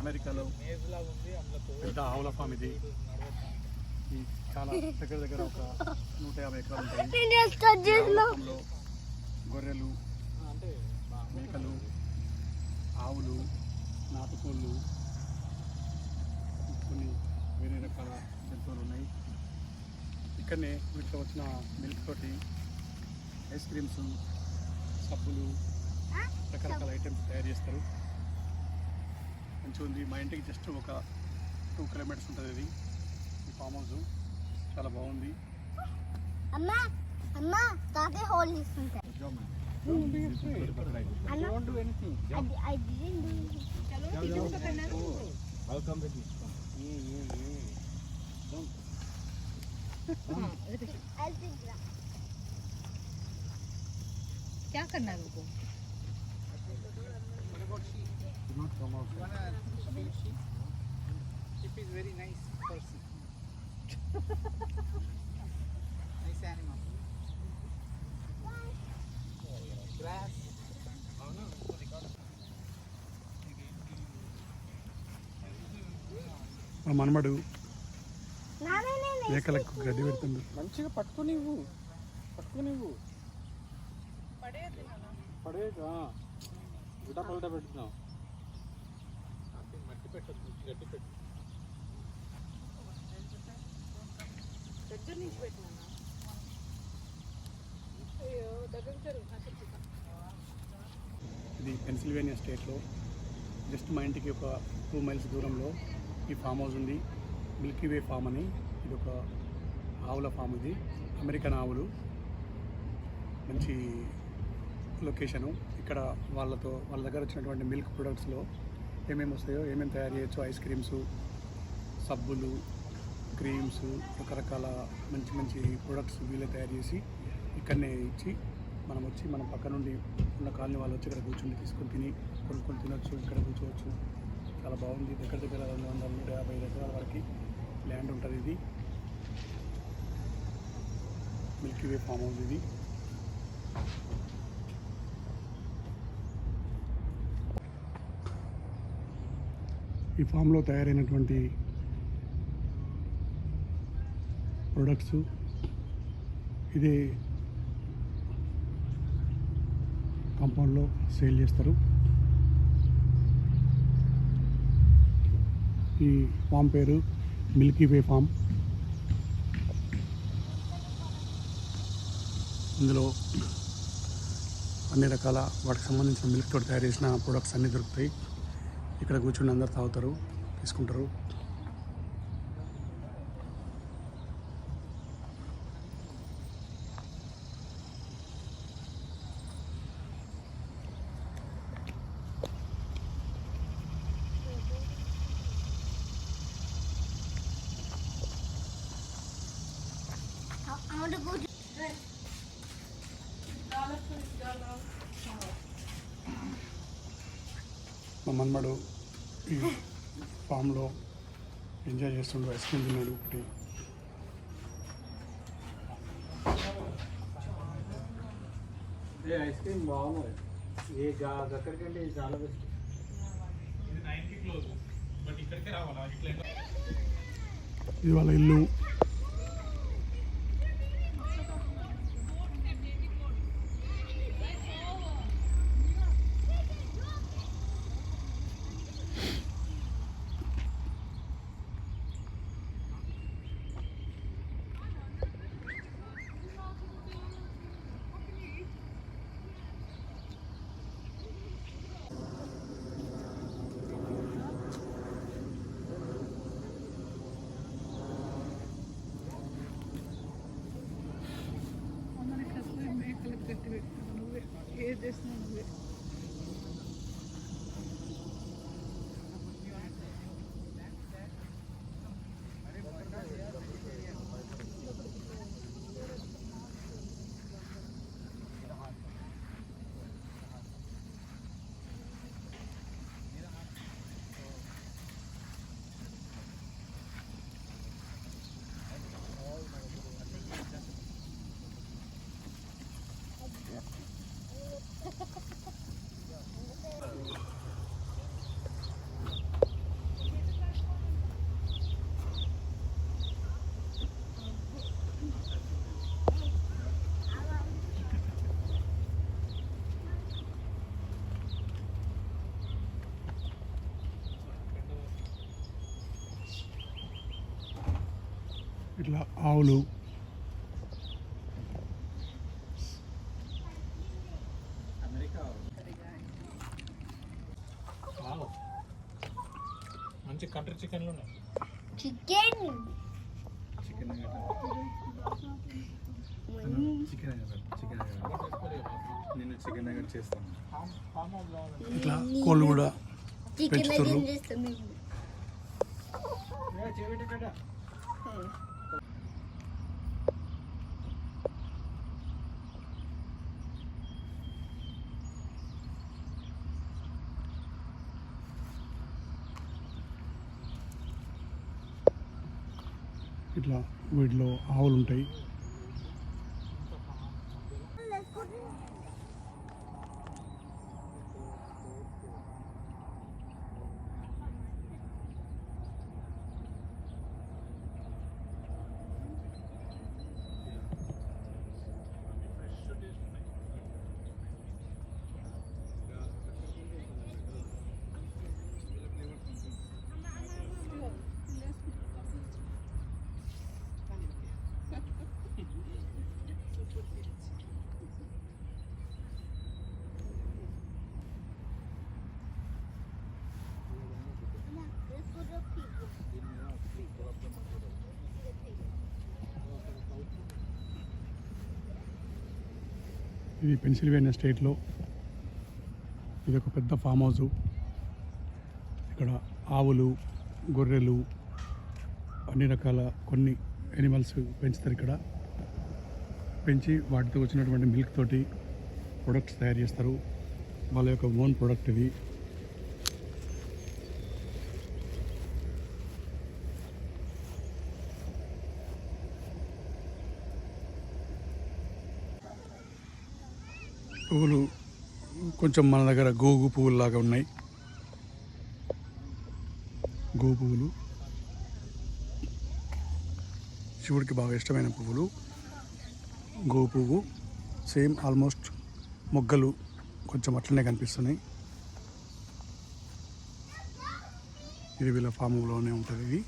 అమెరికాలో పెద్ద ఆవుల ఫామ్ ఇది. చాలా దగ్గర దగ్గర ఒక నూట యాభై ఎకరాలు ఉంటాయి. గొర్రెలు మేకలు ఆవులు నాటుకోళ్ళు కొన్ని వేరే రకాల జంతువులు ఉన్నాయి. ఇక్కడనే వీటిలో వచ్చిన మిల్క్ తోటి ఐస్ క్రీమ్స్ సబ్బులు రకరకాల ఐటమ్స్ తయారు చేస్తారు. మంచిగా ఉంది. మా ఇంటికి జస్ట్ ఒక టూ కిలోమీటర్స్ ఉంటుంది ఇది ఈ ఫామ్ హౌస్ చాలా బాగుంది. ఇస్తుంటా అన్న I, क्या करना है उनको Sheep is very nice person. nice animal. Grass. మా మనమడు నానే నేను మేకలకు గడ్డి పెడుతుంది మంచిగా పట్టుకునివ్వు. పట్టుకునివ్వు. పడేది? ఉల్టా పల్టా పెడుతున్నావు. మట్టి పెట్టదు గడ్డి పెట్టు దగ్గర నుంచి పెట్టినా ఇది పెన్సిల్వేనియా స్టేట్లో. జస్ట్ మా ఇంటికి ఒక టూ మైల్స్ దూరంలో ఈ ఫామ్ హౌస్ ఉంది. మిల్కీ వే ఫామ్ అని. ఇది ఒక ఆవుల ఫామ్ ఇది. అమెరికన్ ఆవులు. మంచి లొకేషను ఇక్కడ వాళ్ళతో వాళ్ళ దగ్గర వచ్చినటువంటి మిల్క్ ప్రొడక్ట్స్లో ఏమేమి వస్తాయో ఏమేమి తయారు చేయొచ్చు? ఐస్ క్రీమ్స్ సబ్బులు క్రీమ్స్ రకరకాల మంచి మంచి ప్రొడక్ట్స్ వీళ్ళే తయారు చేసి ఇక్కడనే ఇచ్చి మనం వచ్చి మనం పక్క నుండి ఉన్న కాలనీ వాళ్ళు వచ్చి ఇక్కడ కూర్చుని తీసుకొని తిని కొనుక్కొని తినొచ్చు ఇక్కడ కూర్చోవచ్చు. చాలా బాగుంది. దగ్గర దగ్గర రెండు వందల నూట యాభై ఎకరాల వరకు ల్యాండ్ ఉంటుంది ఇది. మిల్కీ వే ఫామ్ హౌస్ ఇది. ఈ ఫామ్లో తయారైనటువంటి ప్రొడక్ట్స్. ఇది కాంపౌండ్లో సేల్ చేస్తారు. ఈ ఫామ్ పేరు మిల్కీ వే ఫామ్. ఇందులో అన్ని రకాల వాటికి సంబంధించిన మిల్క్ తోటి తయారు చేసిన ప్రొడక్ట్స్ అన్నీ దొరుకుతాయి. ఇక్కడ కూర్చుని అందరు తాగుతారు తీసుకుంటారు. మా మన్మడు ఈ ఫామ్లో ఎంజాయ్ చేస్తుండు ఐస్ క్రీమ్ తిన్నాడు ఒకటి. ఐస్ క్రీమ్ బాగున్నది ఏ ఇది చాలా బెస్ట్ ఇది వాళ్ళ ఇల్లు ఇట్లా ఆవులు. మంచి కంట్రీ చికెన్లు ఉన్నాయి. చికెన్ చికెన్ చికెన్ చికెన్ నేను చికెన్ నగర్ చేస్తాను ఇట్లా కోళ్ళు కూడా చికెన్ ఇట్లా వీటిలో ఆవులు ఉంటాయి ఇది పెన్సిల్వేనియా స్టేట్లో ఇది ఒక పెద్ద ఫామ్ హౌస్. ఇక్కడ ఆవులు గొర్రెలు అన్ని రకాల కొన్ని ఎనిమల్స్ పెంచుతారు ఇక్కడ. పెంచి వాటితో వచ్చినటువంటి మిల్క్ తోటి ప్రొడక్ట్స్ తయారు చేస్తారు. వాళ్ళ యొక్క ఓన్ ప్రొడక్ట్ ఇది. పువ్వులు కొంచెం మన దగ్గర గోగు పువ్వులు లాగా ఉన్నాయి. గో పువ్వులు. శివుడికి బాగా ఇష్టమైన పువ్వులు. గో పువ్వు సేమ్ ఆల్మోస్ట్ మొగ్గలు కొంచెం అట్లనే కనిపిస్తున్నాయి. ఇది వీళ్ళ ఫామ్లోనే ఉంటుంది ఇది.